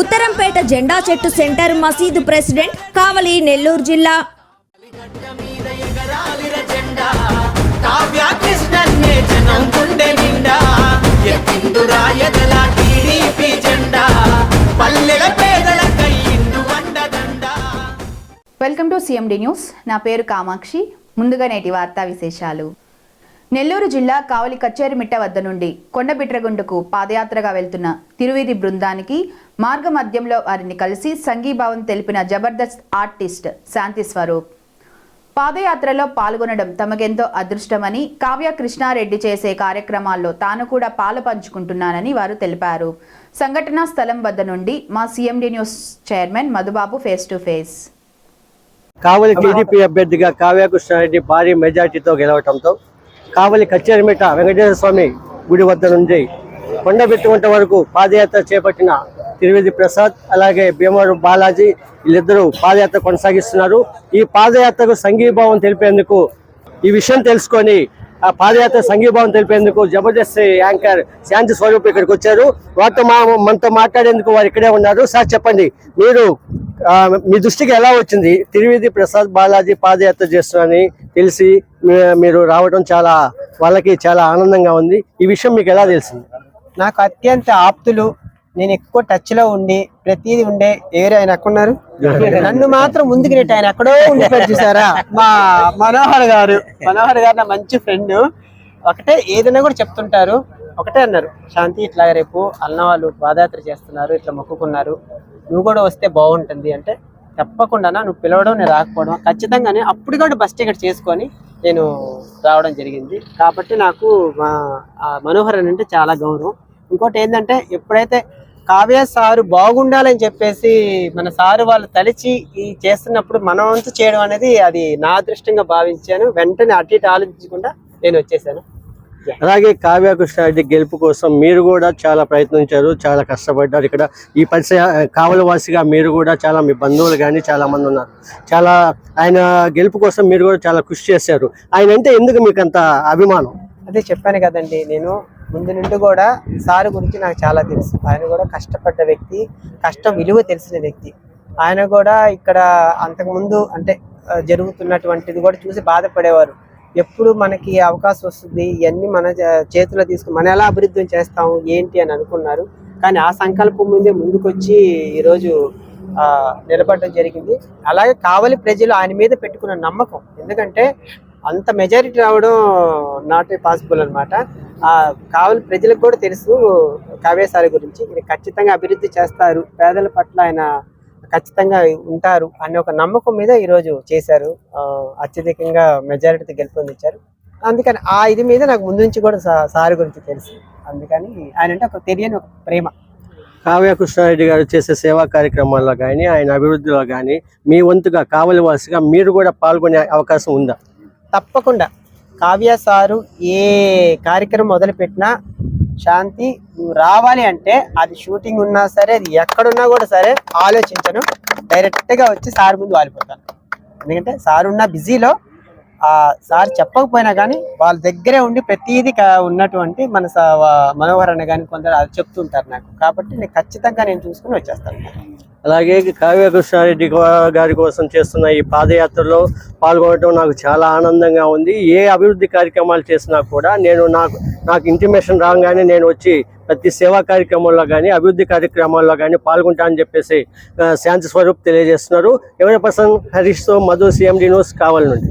ఉత్తరంపేట జెండా చెట్టు సెంటర్ మసీదు ప్రెసిడెంట్ కావలి నెల్లూరు జిల్లా. జెండా వెల్కమ్ టు సిఎండి న్యూస్. నా పేరు కామాక్షి. ముందుగా నేటి వార్తా విశేషాలు. నెల్లూరు జిల్లా కావలి కచ్చేరిమిట్ట వద్ద నుండి కొండబిట్రగుండుకు పాదయాత్రగా వెళ్తున్న తిరువీధి బృందానికి మార్గ మధ్యంలో వారిని కలిసి సంఘీభావం తెలిపిన జబర్దస్త్ ఆర్టిస్ట్ శాంతి స్వరూప్. పాదయాత్రలో పాల్గొనడం తమకెంతో అదృష్టమని కావ్య కృష్ణారెడ్డి చేసే కార్యక్రమాల్లో తాను కూడా పాలు పంచుకుంటున్నానని వారు తెలిపారు. సంఘటనా స్థలం వద్ద నుండి మా CMD news chairman Madhubabu face to face. Kavali TDP అభ్యర్థిగా కావ్యకృష్ణారెడ్డి భారీ మెజార్టీతో గెలవడంతో కావలి కచ్చేరిమిట వెంకటేశ్వర స్వామి గుడి వద్ద నుండి కొండబెట్టుకుంట వరకు పాదయాత్ర చేపట్టిన త్రివేది ప్రసాద్ అలాగే భీమవరం బాలాజీ వీళ్ళిద్దరూ పాదయాత్ర కొనసాగిస్తున్నారు. ఈ పాదయాత్రకు సంఘీభావం తెలిపేందుకు ఈ విషయం తెలుసుకొని పాదయాత్ర సంఘీభావం తెలిపేందుకు జబర్దస్త్ యాంకర్ శాంతి స్వరూప్ ఇక్కడికి వచ్చారు. వారితో మా మనతో మాట్లాడేందుకు వారు ఇక్కడే ఉన్నారు. సార్ చెప్పండి మీరు మీ దృష్టికి ఎలా వచ్చింది? తిరువిధి ప్రసాద్ బాలాజీ పాదయాత్ర చేస్తున్నారని తెలిసి మీరు రావడం చాలా వాళ్ళకి చాలా ఆనందంగా ఉంది. ఈ విషయం మీకు ఎలా తెలిసింది? నాకు అత్యంత ఆప్తులు నేను ఎక్కువ టచ్లో ఉండి ప్రతిదీ ఉండే ఏరే ఆయన ఎక్కడున్నారు నన్ను మాత్రం ముందుకు నెట్టి ఆయన ఎక్కడో ఉండిపోయి చూసారా? మా మనోహర్ గారు మనోహర్ గారు నా మంచి ఫ్రెండ్ ఒకటే ఏదైనా కూడా చెప్తుంటారు. ఒకటే అన్నారు శాంతి ఇట్లా రేపు అన్న వాళ్ళు పాదయాత్ర చేస్తున్నారు ఇట్లా మొక్కుకున్నారు. నువ్వు కూడా వస్తే బాగుంటుంది. అంటే తప్పకుండా నువ్వు పిలవడం నేను రాకపోవడం. ఖచ్చితంగానే అప్పుడు కూడా బస్ టికెట్ చేసుకొని నేను రావడం జరిగింది. కాబట్టి నాకు మా మనోహర్ అంటే చాలా గౌరవం. ఇంకోటి ఏంటంటే ఎప్పుడైతే కావ్య సారు బాగుండాలని చెప్పేసి మన సారు వాళ్ళు తలిచి ఈ చేస్తున్నప్పుడు మన వంతు చేయడం అనేది అది నా అదృష్టంగా భావించాను. వెంటనే అటు ఇటు ఆలోచించకుండా నేను వచ్చేసాను. అలాగే కావ్యకృష్ణారెడ్డి గెలుపు కోసం మీరు కూడా చాలా ప్రయత్నించారు చాలా కష్టపడ్డారు. ఇక్కడ ఈ పరిసర కావలవాసిగా మీరు కూడా చాలా మీ బంధువులు కానీ చాలా మంది ఉన్నారు. చాలా ఆయన గెలుపు కోసం మీరు కూడా చాలా కృషి చేశారు. ఆయన అంటే ఎందుకు మీకు అంత అభిమానం? అదే చెప్పాను కదండి నేను. ముందు నుండి కూడా సార్ గురించి నాకు చాలా తెలుసు. ఆయన కూడా కష్టపడ్డ వ్యక్తి కష్టం విలువ తెలిసిన వ్యక్తి. ఆయన కూడా ఇక్కడ అంతకుముందు అంటే జరుగుతున్నటువంటిది కూడా చూసి బాధపడేవారు. ఎప్పుడు మనకి అవకాశం వస్తుంది ఇవన్నీ మన చేతిలో తీసుకుని మనం ఎలా అభివృద్ధి చేస్తాము ఏంటి అని అనుకున్నారు. కానీ ఆ సంకల్పం ముందే ముందుకొచ్చి ఈరోజు నిలబడడం జరిగింది. అలాగే కావలి ప్రజలు ఆయన మీద పెట్టుకున్న నమ్మకం. ఎందుకంటే అంత మెజారిటీ రావడం నాట్ పాసిబుల్ అనమాట ఆ కావలి ప్రజలకు కూడా తెలుసు కావ్యసారి గురించి. ఇది ఖచ్చితంగా అభివృద్ధి చేస్తారు. పేదల పట్ల ఆయన ఖచ్చితంగా ఉంటారు అనే ఒక నమ్మకం మీద ఈరోజు చేశారు. అత్యధికంగా మెజారిటీతో గెలుపొందించారు. అందుకని ఆ ఇది మీద నాకు ముందు నుంచి కూడా సా- సార్ గురించి తెలుసు. అందుకని ఆయన అంటే ఒక తెలియని ఒక ప్రేమ. కావ్యకృష్ణారెడ్డి గారు చేసే సేవా కార్యక్రమాల్లో కానీ ఆయన అభివృద్ధిలో కానీ మీ వంతుగా కావలవాసిగా మీరు కూడా పాల్గొనే అవకాశం ఉందా? తప్పకుండా. కావ్య సారు ఏ కార్యక్రమం మొదలుపెట్టినా శాంతి నువ్వు రావాలి అంటే అది షూటింగ్ ఉన్నా సరే అది ఎక్కడున్నా కూడా సరే ఆలోచించను. డైరెక్ట్గా వచ్చి సార్ ముందు వాలిపోతాను. ఎందుకంటే సార్ ఉన్న బిజీలో సార్ చెప్పకపోయినా కానీ వాళ్ళ దగ్గరే ఉండి ప్రతిదీ ఉన్నటువంటి మన స- మనోహర్ అన్న కానీ కొందరు అది చెప్తుంటారు నాకు. కాబట్టి నేను ఖచ్చితంగా నేను చూసుకుని వచ్చేస్తాను. అలాగే కావ్య కృష్ణారెడ్డి గారి కోసం చేస్తున్న ఈ పాదయాత్రలో పాల్గొనడం నాకు చాలా ఆనందంగా ఉంది. ఏ అభివృద్ధి కార్యక్రమాలు చేసినా కూడా నేను నాకు నాకు ఇంటిమేషన్ రాగానే నేను వచ్చి ప్రతి సేవా కార్యక్రమంలో కానీ అభివృద్ధి కార్యక్రమాల్లో కానీ పాల్గొంటా అని చెప్పేసి శాంతి స్వరూప్ తెలియజేస్తున్నారు. ఎవరి పర్సన్ హరీష్తో మధు సిఎండి న్యూస్ కావాలి నుండి.